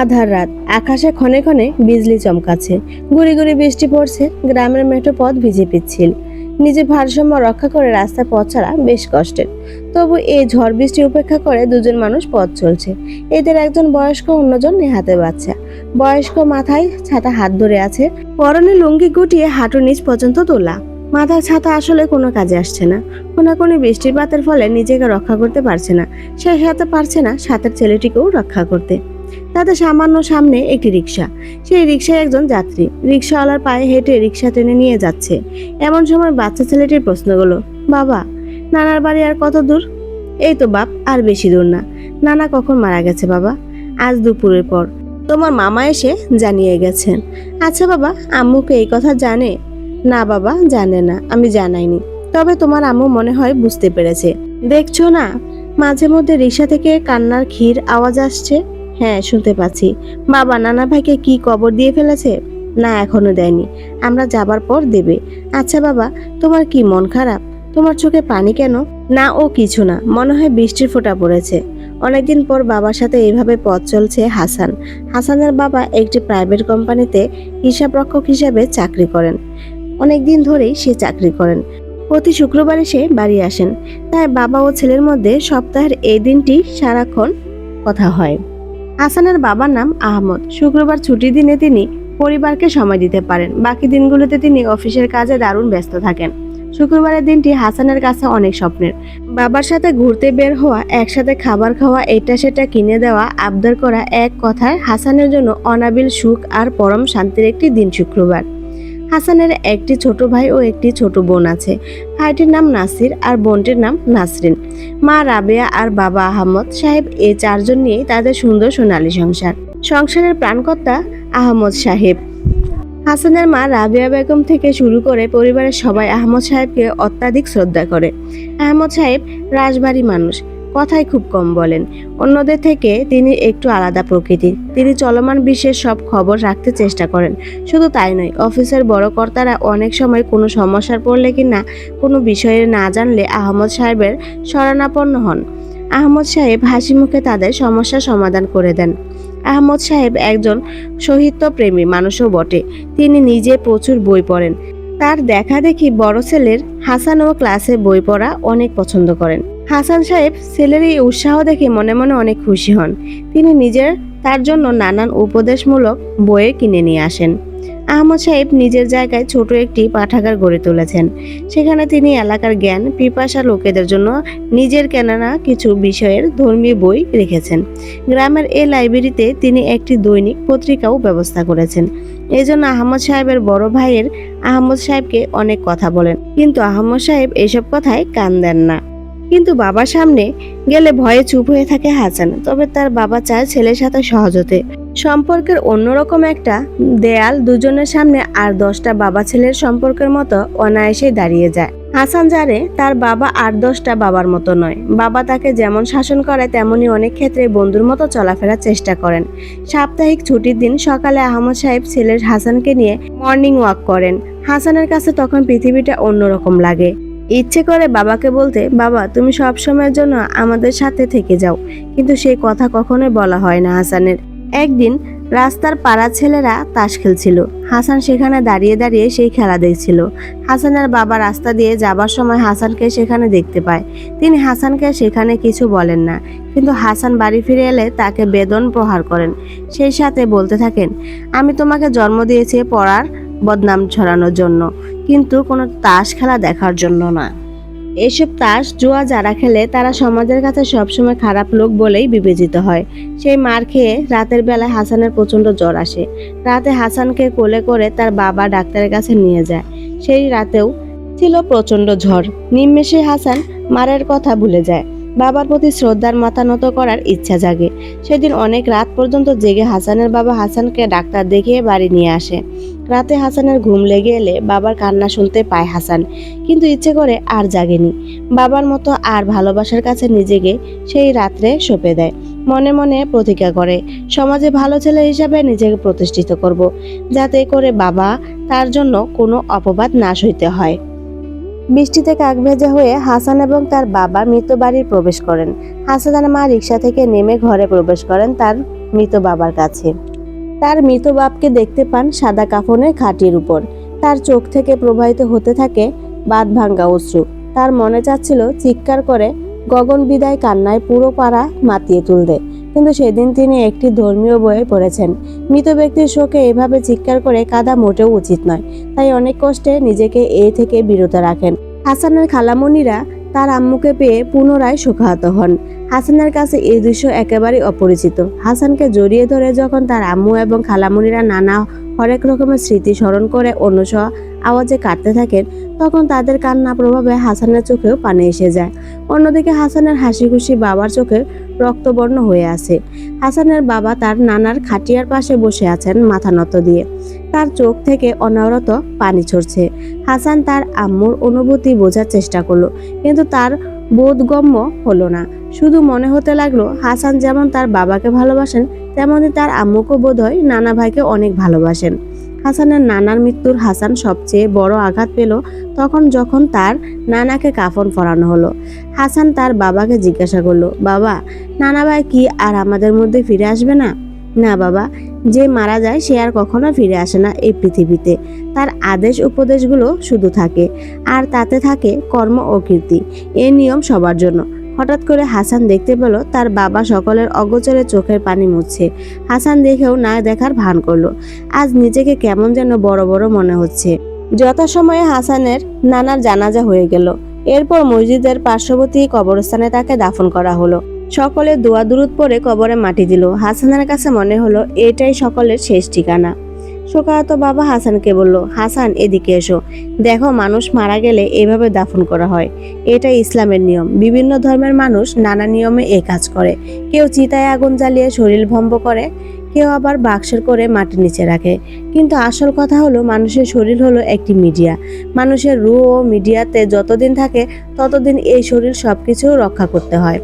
আধার রাত। আকাশে ক্ষণে ক্ষণে বিজলি চমকাচ্ছে। গুড়ি গুড়ি বৃষ্টি পড়ছে গ্রামের মেঠো পথ ভিজে পিচ্ছিল। নিজের ভারসাম্য রক্ষা করে রাস্তায় পথ ছাড়া বেশ কষ্টের। তবু এই ঝড় বৃষ্টি উপেক্ষা করে দুজন মানুষ পথ চলছে। এদের একজন বয়স্ক, অন্যজন নেহাতে বাচ্চা। বয়স্ক মাথায় ছাতা হাত ধরে আছে, পরনে লুঙ্গি গুটিয়ে হাঁটু নিচ পর্যন্ত তোলা। মাথার ছাতা আসলে কোনো কাজে আসছে না। কোনাকুনি বৃষ্টিপাতের ফলে নিজেকে রক্ষা করতে পারছে না। সে সাথে পারছে না সাথের ছেলেটিকেও রক্ষা করতে। তাদের সামান্য সামনে একটি রিক্সা সেই রিক্সায় একজন যাত্রী। রিক্সাওয়ালার পায়ে হেঁটে রিক্সা টেনে নিয়ে যাচ্ছে। এমন সময় বাচ্চা ছেলেটির প্রশ্ন হলো বাবা, নানার বাড়ি আর কত দূর? এই তো বাপ, আর বেশি দূর না। নানা কখন মারা গেছে বাবা? আজ দুপুরের পর। তোমার মামা এসে জানিয়ে গেছেন। আচ্ছা বাবা, আম্মুকে এই কথা জানে? না বাবা, জানে না, আমি জানাইনি। তবে তোমার আম্মু মনে হয় বুঝতে পেরেছে। দেখছ না মাঝে মধ্যে রিক্সা থেকে কান্নার ক্ষীর আওয়াজ আসছে? হ্যাঁ শুনতে পাচ্ছি। বাবা, নানা ভাইকে কি কবর দিয়ে ফেলেছে? না, এখনও দেয়নি। আমরা যাবার পর দেবে। আচ্ছা বাবা, তোমার কি মন খারাপ? তোমার চোখে পানি কেন? না, ও কিছু না। মনে হয় বৃষ্টির ফোঁটা পড়েছে। অনেকদিন পর বাবার সাথে এইভাবে পথ চলছে হাসান। হাসানের বাবা একটি প্রাইভেট কোম্পানিতে হিসাবরক্ষক হিসাবে চাকরি করেন। অনেকদিন ধরেই সে চাকরি করেন। প্রতি শুক্রবারে সে বাড়ি আসেন। তাই বাবা ও ছেলের মধ্যে সপ্তাহের এই দিনটি সারাক্ষণ কথা হয়। হাসানের বাবার নাম আহমদ। শুক্রবার ছুটির দিনে তিনি পরিবারকে সময় দিতে পারেন। বাকি দিনগুলোতে তিনি অফিসের কাজে দারুণ ব্যস্ত থাকেন। শুক্রবারের দিনটি হাসানের কাছে অনেক স্বপ্নের। বাবার সাথে ঘুরতে বের হওয়া, একসাথে খাবার খাওয়া এটা সেটা কিনে দেওয়া, আবদার করা এক কথায় হাসানের জন্য অনাবিল সুখ আর পরম শান্তির একটি দিন শুক্রবার। হাসানের একটি ছোট ভাই ও একটি ছোট বোন আছে। ভাইটির নাম নাসির আর বোনটির নাম নাসরিন। মা রাবেয়া আর বাবা আহমদ সাহেব এই চারজন নিয়ে তাদের সুন্দর সোনালী সংসার। সংসারের প্রাণকর্তা আহমদ সাহেব। হাসানের মা রাবিয়া বেগম থেকে শুরু করে পরিবারের সবাই আহমদ সাহেবকে অত্যাধিক শ্রদ্ধা করে। আহমদ সাহেব রাজবাড়ি মানুষ। কথাই খুব কম বলেন। অন্যদের থেকে তিনি একটু আলাদা প্রকৃতির। তিনি চলমান বিশ্বের সব খবর রাখতে চেষ্টা করেন। শুধু তাই নয়, অফিসের বড় কর্তারা অনেক সময় কোনো সমস্যার পড়লে কিনা কোনো বিষয়ে না জানলে আহমদ সাহেবের শরণাপন্ন হন। আহমদ সাহেব হাসি মুখে তাদের সমস্যার সমাধান করে দেন। আহমদ সাহেব একজন সাহিত্যপ্রেমী, মানুষও বটে। তিনি নিজে প্রচুর বই পড়েন। তার দেখা দেখি বড় ছেলের হাসান ও ক্লাসে বই পড়া অনেক পছন্দ করেন। হাসান সাহেব ছেলের এই উৎসাহ দেখে মনে মনে অনেক খুশি হন। তিনি নিজের, তার জন্য নানান উপদেশমূলক বইয়ে কিনে নিয়ে আসেন। আহমদ সাহেব নিজের জায়গায় ছোট একটি পাঠাগার গড়ে তুলেছেন। সেখানে তিনি এলাকার জ্ঞান, পিপাসা লোকেদের জন্য নিজের কেনানা কিছু বিষয়ের ধর্মীয় বই রেখেছেন। গ্রামের এ লাইব্রেরিতে তিনি একটি দৈনিক পত্রিকাও ব্যবস্থা করেছেন। এজন্য আহমদ সাহেবের বড় ভাইয়ের আহমদ সাহেবকে অনেক কথা বলেন। কিন্তু আহমদ সাহেব এসব কথায় কান দেন না। কিন্তু বাবার সামনে গেলে ভয়ে চুপ হয়ে থাকে হাসান। তবে তার বাবা চায় ছেলের সাথে সহজ হতে সম্পর্কের অন্যরকম একটা দেয়াল দুজনের সামনে আর দশটা বাবা ছেলের সম্পর্কের মতো অনায়াসেই দাঁড়িয়ে যায়। হাসান জানে তার বাবা আর দশটা বাবার মতো নয়। বাবা তাকে যেমন শাসন করে, তেমনি অনেক ক্ষেত্রে বন্ধুর মতো চলাফেরার চেষ্টা করেন। সাপ্তাহিক ছুটির দিন সকালে আহমদ সাহেব ছেলের হাসানকে নিয়ে মর্নিং ওয়াক করেন। হাসানের কাছে তখন পৃথিবীটা অন্যরকম লাগে। ইচ্ছে করে বাবাকে বলতে, বাবা, তুমি সব সময়ের জন্য আমাদের সাথে থেকে যাও। কিন্তু সেই কথা কখনোই বলা হয় না হাসানের। একদিন রাস্তার পাড়া ছেলেরা তাস খেলছিল। হাসান সেখানে দাঁড়িয়ে দাঁড়িয়ে সেই খেলা দেখছিল। হাসানের বাবা রাস্তা দিয়ে যাবার সময় হাসানকে সেখানে দেখতে পায়। তিনি হাসানকে সেখানে কিছু বলেন না, কিন্তু হাসান বাড়ি ফিরে এলে তাকে বেদন প্রহার করেন। সেই সাথে বলতে থাকেন, আমি তোমাকে জন্ম দিয়েছি পড়ার বদনাম ছড়ানোর জন্য, কিন্তু কোনো তাস খেলা দেখার জন্য না। এসব তাস জুয়া যারা খেলে, তারা সমাজের কাছে সবসময় খারাপ লোক বলেই বিবেচিত হয়। সেই মার খেয়ে রাতের বেলায় হাসানের প্রচণ্ড জ্বর আসে। রাতে হাসানকে কোলে করে তার বাবা ডাক্তারের কাছে নিয়ে যায়। সেই রাতেও ছিল প্রচণ্ড ঝড়। নিম্মেষে হাসান মারের কথা ভুলে যায়। বাবার প্রতি শ্রদ্ধার মাথা নত করার ইচ্ছা জাগে। সেদিন অনেক রাত পর্যন্ত জেগে হাসানের বাবা হাসানকে ডাক্তার দেখিয়ে বাড়ি নিয়ে আসে। রাতে হাসানের ঘুম লেগে এলে বাবার কান্না শুনতে পায় হাসান, কিন্তু ইচ্ছে করে আর জাগেনি। বাবার মতো আর ভালোবাসার কাছে নিজেকে সেই রাত্রে সঁপে দেয়। মনে মনে প্রতিজ্ঞা করে, সমাজে ভালো ছেলে হিসাবে নিজেকে প্রতিষ্ঠিত করব, যাতে করে বাবা তার জন্য কোনো অপবাদ না সইতে হয়। বৃষ্টিতে কাক ভেজা হয়ে হাসান এবং তার বাবা মৃত বাড়ির প্রবেশ করেন। হাসানের মা রিক্সা থেকে নেমে ঘরে প্রবেশ করেন তার মৃত বাবার কাছে। তার মৃত বাপকে দেখতে পান সাদা কাফনের খাটির উপর। তার চোখ থেকে প্রবাহিত হতে থাকে বাদ ভাঙ্গা অশ্রু। তার মনে চাচ্ছিল, চিৎকার করে, গগন বিদায় কান্নায় পুরো পাড়া মাতিয়ে তুলতে কিন্তু সেদিন তিনি একটি ধর্মীয় বইয়ে পড়েছেন। মৃত ব্যক্তির শোকে এভাবে চিৎকার করে কাদা মোটেও উচিত নয়। তাই অনেক কষ্টে নিজেকে এ থেকে বিরত রাখেন। হাসানের খালামণিরা তার আম্মুকে পেয়ে পুনরায় শোকাহত হন। হাসানের কাছে এই দৃশ্য একেবারেই অপরিচিত। হাসানকে জড়িয়ে ধরে যখন তার আম্মু এবং খালামুনিরা নানা হরেক রকমের স্মৃতি স্মরণ করে অনুসহ আওয়াজে কাটতে থাকেন, তখন তাদের কান্না প্রভাবে হাসানের চোখেও পানি এসে যায়। অন্যদিকে হাসানের হাসি খুশি বাবার চোখে রক্তবর্ণ হয়ে আছে। হাসানের বাবা তার নানার খাটিয়ার পাশে বসে আছেন মাথা নত দিয়ে। তার চোখ থেকে অনবরত পানি ছড়ছে হাসান তার আম্মুর অনুভূতি বোঝার চেষ্টা করল, কিন্তু তার বোধগম্য হলো না। শুধু মনে হতে লাগল, হাসান যেমন তার বাবাকে ভালোবাসেন তেমনই তার আম্মুকে বোধ হয় নানা ভাইকে অনেক ভালোবাসেন। হাসানের নানার মৃত্যুর হাসান সবচেয়ে বড় আঘাত পেল তখন যখন তার নানাকে কাফন পরানো হলো। হাসান তার বাবাকে জিজ্ঞাসা করল, বাবা, নানা ভাই কি আর আমাদের মধ্যে ফিরে আসবে না? না বাবা, যে মারা যায় সে আর কখনো ফিরে আসে না এই পৃথিবীতে। তার আদেশ উপদেশগুলো শুধু থাকে, আর তাতে থাকে কর্ম ও কীর্তি। এ নিয়ম সবার জন্য। হঠাৎ করে হাসান দেখতে পেল তার বাবা সকলের অগোচরে চোখের পানি মুছছে। হাসান দেখেও না দেখার ভান করল। আজ নিজেকে কেমন যেন বড় বড় মনে হচ্ছে। যথাসময়ে হাসানের নানার জানাজা হয়ে গেল। এরপর মসজিদের পার্শ্ববর্তী কবরস্থানে তাকে দাফন করা হলো। সকলে দোয়া দুরুদ পরে কবরে মাটি দিল। হাসানের কাছে মনে হলো, এটাই সকলের শেষ ঠিকানা। শোকাহত বাবা হাসানকে বলল, হাসান, এদিকে এসো। দেখো, মানুষ মারা গেলে এভাবে দাফন করা হয়। এটা ইসলামের নিয়ম। বিভিন্ন ধর্মের মানুষ নানা নিয়মে এ কাজ করে। কেউ চিতায় আগুন জ্বালিয়ে শরীর ভম্ব করে, কেউ আবার বাক্সের করে মাটির নিচে রাখে। কিন্তু আসল কথা হলো, মানুষের শরীর হলো একটি মিডিয়া। মানুষের রু ও মিডিয়াতে যতদিন থাকে, ততদিন এই শরীর সব কিছু রক্ষা করতে হয়।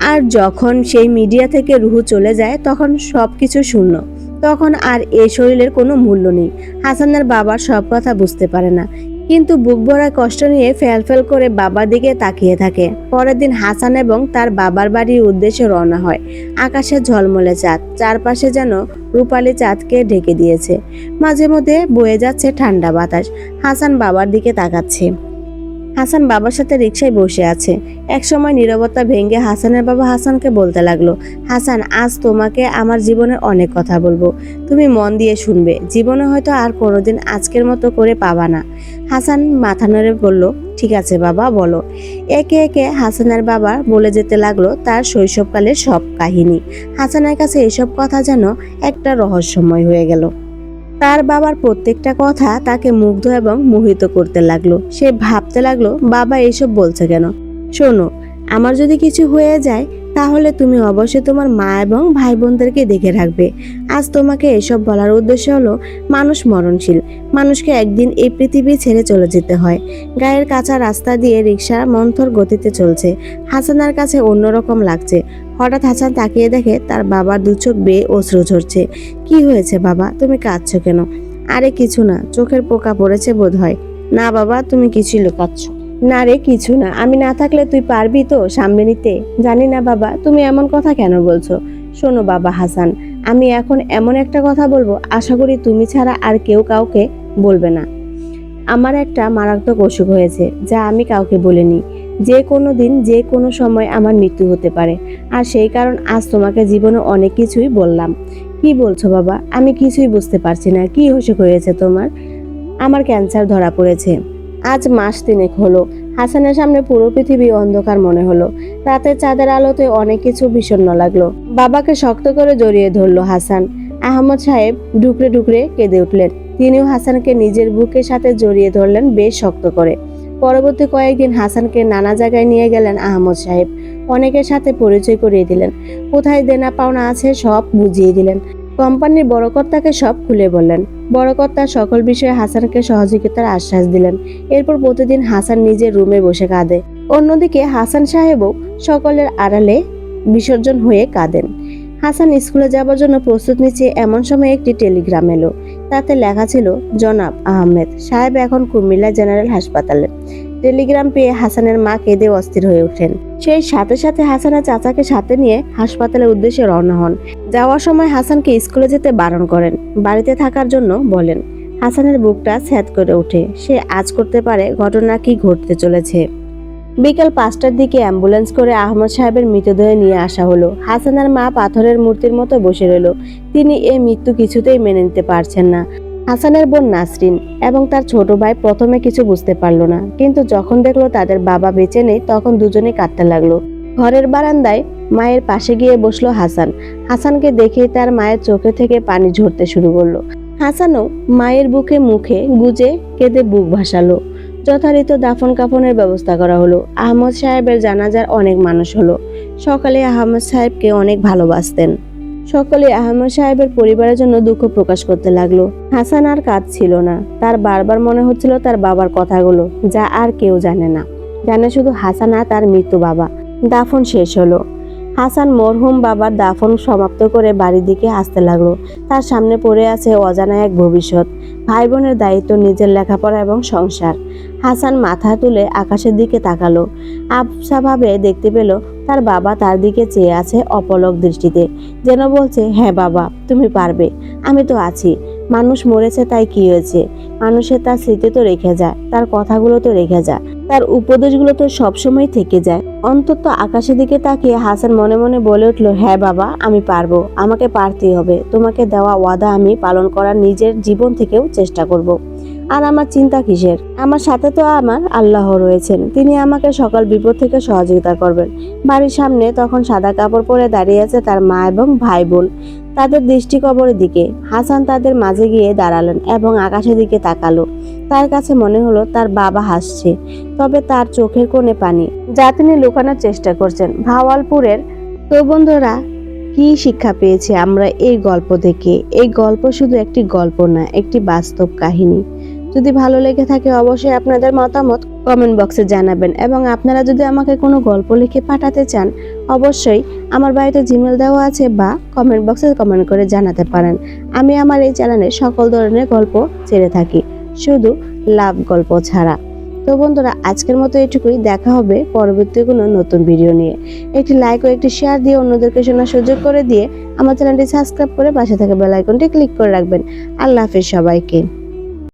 আর যখন সেই মিডিয়া থেকে রুহু চলে যায়, তখন সব কিছু শূন্য। তখন আর এই শরীরের কোনো মূল্য নেই। হাসানের বাবার সব কথা বুঝতে পারে না। কিন্তু বুক ভরা কষ্ট নিয়ে ফেল ফেল করে বাবার দিকে তাকিয়ে থাকে। পরের দিন হাসান এবং তার বাবার বাড়ির উদ্দেশ্যে রওনা হয়। আকাশে ঝলমলে চাঁদ। চারপাশে যেন রূপালি চাঁদকে ঢেকে দিয়েছে। মাঝে মধ্যে বয়ে যাচ্ছে ঠান্ডা বাতাস। হাসান বাবার দিকে তাকাচ্ছে। হাসান বাবার সাথে রিক্সায় বসে আছে। একসময় নীরবতা ভেঙে হাসানের বাবা হাসানকে বলতে লাগল, হাসান, আজ তোমাকে আমার জীবনের অনেক কথা বলব। তুমি মন দিয়ে শুনবে, জীবনে হয়তো আর কোনোদিন আজকের মতো করে পাবা না। হাসান মাথা নেড়ে বলল, ঠিক আছে বাবা, বলো। একে একে হাসানের বাবা বলে যেতে লাগল তার শৈশবকালের সব কাহিনী। হাসানের কাছে এসব কথা যেন একটা রহস্যময় হয়ে গেল। তার বাবার প্রত্যেকটা কথা তাকে মুগ্ধ এবং মোহিত করতে লাগল। সে ভাবতে লাগল, বাবা, এসব বলছে কেন? শোনো, আমার যদি কিছু হয়ে যায়, তাহলে তুমি অবশ্যই তোমার মা এবং ভাই বোনদেরকে দেখে রাখবে। আজ তোমাকে এসব বলার উদ্দেশ্য হলো, মানুষ মরণশীল। মানুষকে একদিন এই পৃথিবী ছেড়ে চলে যেতে হয়। গায়ের কাঁচা রাস্তা দিয়ে রিক্সা মন্থর গতিতে চলছে। হাসানার কাছে অন্যরকম লাগছে। হঠাৎ হাসান তাকিয়ে দেখে তার বাবার দু চোখ বেয়ে অশ্রু ঝরছে। কি হয়েছে বাবা? তুমি কাঁদছো কেন? আরে কিছু না, চোখের পোকা পড়েছে বোধ হয় না বাবা, তুমি কিছুই লুকাচ্ছ না রে, কিছু না। আমি না থাকলে তুই পারবি তো সামনে নিতে? জানি না বাবা, তুমি এমন কথা কেন বলছো? শোনো বাবা হাসান, আমি এখন এমন একটা কথা বলব, আশা করি তুমি ছাড়া আর কেউ কাউকে বলবে না। আমার একটা মারাত্মক অসুখ হয়েছে, যা আমি কাউকে বলিনি। যে কোনো দিন, যে কোনো সময় আমার মৃত্যু হতে পারে। আর সেই কারণ আজ তোমাকে জীবনে অনেক কিছুই বললাম। কি বলছো বাবা? আমি কিছুই বুঝতে পারছি না। কি অসুখ হয়েছে তোমার? আমার ক্যান্সার ধরা পড়েছে। আজ মাস তিনেক হলো। হাসানের সামনে পুরো পৃথিবী অন্ধকার মনে হলো। রাতের চাঁদের আলোতে অনেক কিছু বিষণ্ণ লাগল। বাবাকে শক্ত করে জড়িয়ে ধরলো হাসান। আহমদ সাহেব ঢুকরে ঢুকরে কেঁদে উঠলেন। তিনিও হাসানকে নিজের বুকের সাথে জড়িয়ে ধরলেন বেশ শক্ত করে। পরবর্তী কয়েকদিন হাসানকে নানা জায়গায় নিয়ে গেলেন আহমদ সাহেব। অনেকের সাথে পরিচয় করিয়ে দিলেন। কোথায় দেনা পাওনা আছে সব বুঝিয়ে দিলেন। কোম্পানির বড় কর্তাকে সব খুলে বললেন। বড় কর্তা সকল বিষয়ে হাসানকে সহযোগিতার আশ্বাস দিলেন। এরপর প্রতিদিন হাসান নিজের রুমে বসে কাঁদে। অন্যদিকে হাসান সাহেবও সকলের আড়ালে বিসর্জন হয়ে কাঁদেন। হাসান স্কুলে যাবার জন্য প্রস্তুত নিচ্ছে এমন সময় একটি টেলিগ্রাম এলো। তাতে লেখা ছিল, জনাব আহমেদ সাহেব এখন কুমিল্লা জেনারেল হাসপাতালে। টেলিগ্রাম পেয়ে হাসানের মা কেঁদে অস্থির হয়ে ওঠেন। সেই সাথে সাথে হাসানের চাচাকে সাথে নিয়ে হাসপাতালের উদ্দেশ্যে রওনা হন। যাওয়ার সময় হাসানকে স্কুলে যেতে বারণ করেন। বাড়িতে থাকার জন্য বলেন, হাসানের বুকটা স্যাদ করে ওঠে। সে আজ করতে পারে ঘটনা কি ঘটতে চলেছে? বিকাল পাঁচটার দিকে অ্যাম্বুলেন্স করে আহমদ সাহেবের মৃতদেহ নিয়ে আসা হলো। হাসানার মা পাথরের মূর্তির মতো বসে রইল। তিনি এই মৃত্যু কিছুতেই মেনে নিতে পারছেন না। হাসানের বোন নাসরিন এবং তার ছোট ভাই প্রথমে কিছু বুঝতে পারল না। কিন্তু যখন দেখল তাদের বাবা বেঁচে নেই, তখন দুজনে কাঁদতে লাগল। ঘরের বারান্দায় মায়ের পাশে গিয়ে বসল হাসান। হাসানকে দেখেই তার মায়ের চোখে থেকে পানি ঝরতে শুরু করল। হাসানও মায়ের বুকে মুখে গুজে কেঁদে বুক ভাসালো। যথারীত দাফন কাফনের ব্যবস্থা করা হলো। আহমদ সাহেবের জানাজার অনেক মানুষ হলো। সকালে আহমদ সাহেবকে অনেক ভালোবাসতেন। সকলে আহমদ সাহেবের পরিবারের জন্য দুঃখ প্রকাশ করতে লাগল। হাসান আর কাজ ছিল না। তার বারবার মনে হচ্ছিল তার বাবার কথাগুলো, যা আর কেউ জানে না। জানে শুধু হাসান আর তার মৃত্যু বাবা। দাফন শেষ হলো। হাসান মরহুম বাবার দাফন সমাপ্ত করে বাড়ির দিকে আসতে লাগল। তার সামনে পড়ে আছে অজানা এক ভবিষ্যৎ। ভাই বোনের দায়িত্ব, নিজের লেখাপড়া এবং সংসার। হাসান মাথা তুলে আকাশের দিকে তাকালো। আবসাভাবে দেখতে পেল, তার বাবা তার দিকে চেয়ে আছে অপলক দৃষ্টিতে। যেন বলছে হ্যাঁ বাবা, তুমি পারবে। আমি তো আছি। মানুষ মরেছে তাই কি হয়েছে? মানুষের তার স্মৃতি তো রেখে যায়, তার কথাগুলো তো রেখে যায়, তার উপদেশগুলো তো সবসময় থেকে যায়। অন্তত আকাশের দিকে তাকিয়ে হাসান মনে মনে বলে উঠল হ্যাঁ বাবা, আমি পারব, আমাকে পারতেই হবে। তোমাকে দেওয়া ওয়াদা আমি পালন করার নিজের জীবন থেকেও চেষ্টা করব। আর আমার চিন্তা কিসের? আমার সাথে তো আমার আল্লাহ রয়েছেন, তিনি আমাকে সকল বিপদ থেকে সহযোগিতা করবেন। বাড়ির সামনে তখন সাদা কাপড় পরে দাঁড়িয়ে আছে তার মা এবং ভাই বোন। তাদের দৃষ্টি কবরের দিকে। হাসান তাদের মাঝে গিয়ে দাঁড়ালেন এবং আকাশের দিকে তাকালো। তার কাছে মনে হলো তার বাবা হাসছে, তবে তার চোখের কোণে পানি। যা তিনি লুকানোর চেষ্টা করছেন। ভাওয়ালপুরের তো বন্ধুরা কি শিক্ষা পেয়েছি আমরা এই গল্প থেকে এই গল্প শুধু একটি গল্প না, একটি বাস্তব কাহিনী। যদি ভালো লেগে থাকে অবশ্যই আপনাদের মতামত কমেন্ট বক্সে জানাবেন এবং আপনারা যদি আমাকে কোনো গল্প লিখে পাঠাতে চান, অবশ্যই আমার বাড়িতে জিমেল দেওয়া আছে বা কমেন্ট বক্সে কমেন্ট করে জানাতে পারেন। আমি আমার এই চ্যানেলে সকল ধরনের গল্প ছেড়ে থাকি, শুধু লাভ গল্প ছাড়া। তো বন্ধুরা, আজকের মতো এটুকুই। দেখা হবে পরবর্তী কোনো নতুন ভিডিও নিয়ে। একটি লাইক ও একটি শেয়ার দিয়ে অন্যদেরকে শোনার সুযোগ করে দিয়ে আমার চ্যানেলটি সাবস্ক্রাইব করে পাশে থাকা বেল আইকনটি ক্লিক করে রাখবেন। আল্লাহ হাফেজ সবাইকে।